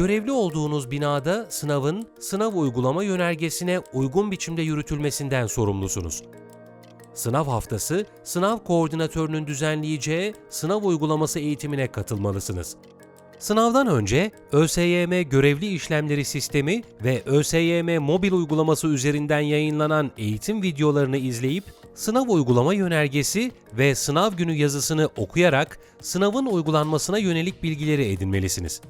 Görevli olduğunuz binada sınavın sınav uygulama yönergesine uygun biçimde yürütülmesinden sorumlusunuz. Sınav haftası, sınav koordinatörünün düzenleyeceği sınav uygulaması eğitimine katılmalısınız. Sınavdan önce ÖSYM Görevli İşlemleri Sistemi ve ÖSYM mobil uygulaması üzerinden yayınlanan eğitim videolarını izleyip sınav uygulama yönergesi ve sınav günü yazısını okuyarak sınavın uygulanmasına yönelik bilgileri edinmelisiniz.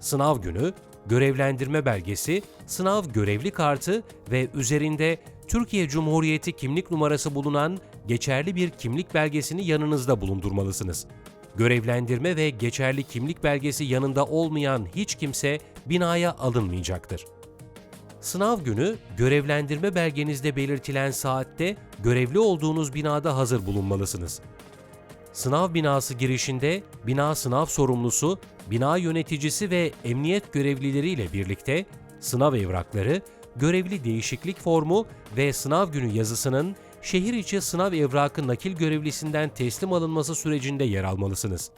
Sınav günü, görevlendirme belgesi, sınav görevli kartı ve üzerinde Türkiye Cumhuriyeti kimlik numarası bulunan geçerli bir kimlik belgesini yanınızda bulundurmalısınız. Görevlendirme ve geçerli kimlik belgesi yanında olmayan hiç kimse binaya alınmayacaktır. Sınav günü görevlendirme belgenizde belirtilen saatte görevli olduğunuz binada hazır bulunmalısınız. Sınav binası girişinde bina sınav sorumlusu, bina yöneticisi ve emniyet görevlileriyle birlikte sınav evrakları, görevli değişiklik formu ve sınav günü yazısının şehir içi sınav evrakı nakil görevlisinden teslim alınması sürecinde yer almalısınız.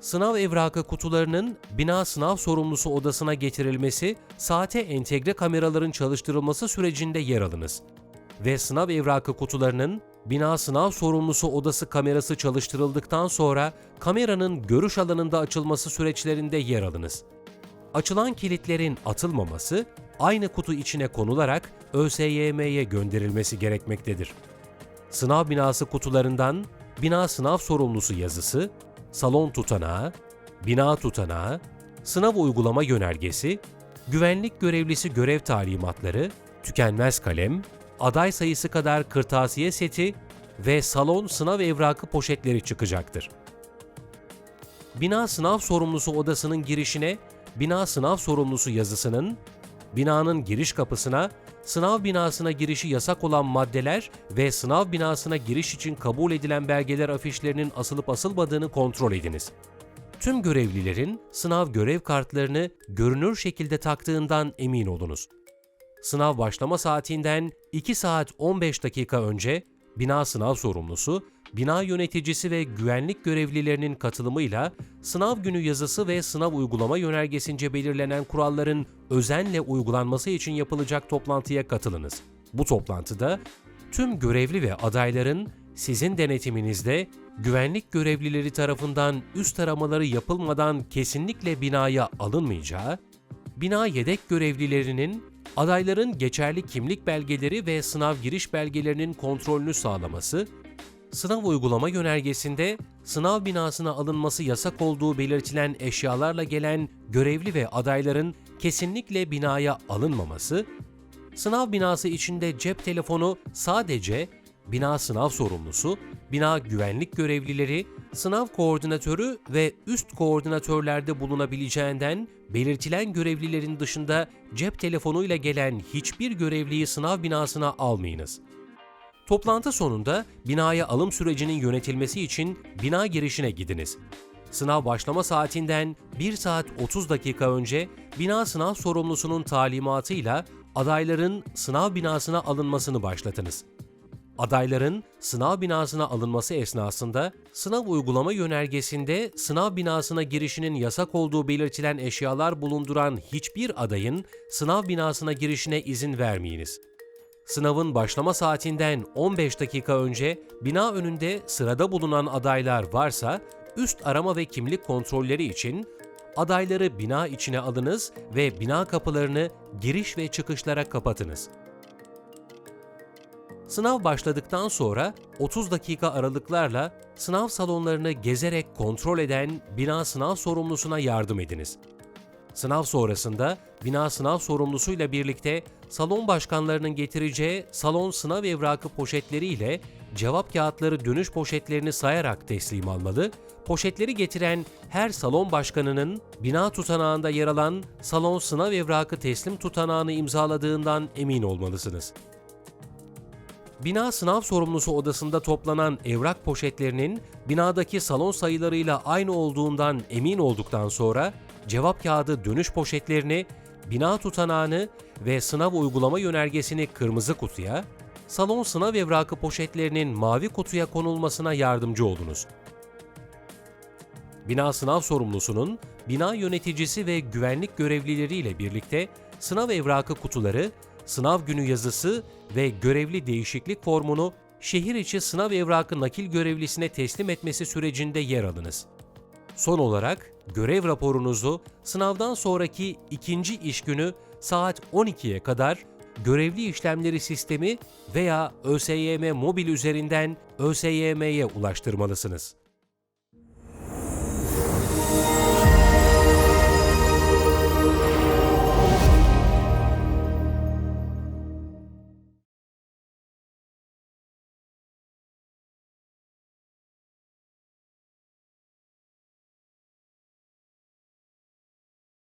Sınav evrakı kutularının bina sınav sorumlusu odasına getirilmesi, saate entegre kameraların çalıştırılması sürecinde yer alınız. Ve sınav evrakı kutularının bina sınav sorumlusu odası kamerası çalıştırıldıktan sonra kameranın görüş alanında açılması süreçlerinde yer alınız. Açılan kilitlerin atılmaması, aynı kutu içine konularak ÖSYM'ye gönderilmesi gerekmektedir. Sınav binası kutularından bina sınav sorumlusu yazısı, salon tutanağı, bina tutanağı, sınav uygulama yönergesi, güvenlik görevlisi görev talimatları, tükenmez kalem, aday sayısı kadar kırtasiye seti ve salon sınav evrakı poşetleri çıkacaktır. Bina sınav sorumlusu odasının girişine bina sınav sorumlusu yazısının, binanın giriş kapısına, sınav binasına girişi yasak olan maddeler ve sınav binasına giriş için kabul edilen belgeler afişlerinin asılıp asılmadığını kontrol ediniz. Tüm görevlilerin sınav görev kartlarını görünür şekilde taktığından emin olunuz. Sınav başlama saatinden 2 saat 15 dakika önce bina sınav sorumlusu, bina yöneticisi ve güvenlik görevlilerinin katılımıyla sınav günü yazısı ve sınav uygulama yönergesince belirlenen kuralların özenle uygulanması için yapılacak toplantıya katılınız. Bu toplantıda tüm görevli ve adayların sizin denetiminizde güvenlik görevlileri tarafından üst aramaları yapılmadan kesinlikle binaya alınmayacağı, bina yedek görevlilerinin adayların geçerli kimlik belgeleri ve sınav giriş belgelerinin kontrolünü sağlaması, sınav uygulama yönergesinde sınav binasına alınması yasak olduğu belirtilen eşyalarla gelen görevli ve adayların kesinlikle binaya alınmaması, sınav binası içinde cep telefonu sadece bina sınav sorumlusu, bina güvenlik görevlileri, sınav koordinatörü ve üst koordinatörlerde bulunabileceğinden belirtilen görevlilerin dışında cep telefonuyla gelen hiçbir görevliyi sınav binasına almayınız. Toplantı sonunda binaya alım sürecinin yönetilmesi için bina girişine gidiniz. Sınav başlama saatinden 1 saat 30 dakika önce bina sınav sorumlusunun talimatıyla adayların sınav binasına alınmasını başlatınız. Adayların sınav binasına alınması esnasında sınav uygulama yönergesinde sınav binasına girişinin yasak olduğu belirtilen eşyalar bulunduran hiçbir adayın sınav binasına girişine izin vermeyiniz. Sınavın başlama saatinden 15 dakika önce bina önünde sırada bulunan adaylar varsa üst arama ve kimlik kontrolleri için adayları bina içine alınız ve bina kapılarını giriş ve çıkışlara kapatınız. Sınav başladıktan sonra 30 dakika aralıklarla sınav salonlarını gezerek kontrol eden bina sınav sorumlusuna yardım ediniz. Sınav sonrasında bina sınav sorumlusuyla birlikte salon başkanlarının getireceği salon sınav evrakı poşetleriyle cevap kağıtları dönüş poşetlerini sayarak teslim almalı, poşetleri getiren her salon başkanının bina tutanağında yer alan salon sınav evrakı teslim tutanağını imzaladığından emin olmalısınız. Bina sınav sorumlusu odasında toplanan evrak poşetlerinin binadaki salon sayılarıyla aynı olduğundan emin olduktan sonra cevap kağıdı dönüş poşetlerini, bina tutanağını ve sınav uygulama yönergesini kırmızı kutuya, salon sınav evrakı poşetlerinin mavi kutuya konulmasına yardımcı olunuz. Bina sınav sorumlusunun, bina yöneticisi ve güvenlik görevlileriyle birlikte sınav evrakı kutuları, sınav günü yazısı ve görevli değişiklik formunu şehir içi sınav evrakı nakil görevlisine teslim etmesi sürecinde yer alınız. Son olarak görev raporunuzu sınavdan sonraki ikinci iş günü saat 12'ye kadar görevli işlemleri sistemi veya ÖSYM mobil üzerinden ÖSYM'ye ulaştırmalısınız.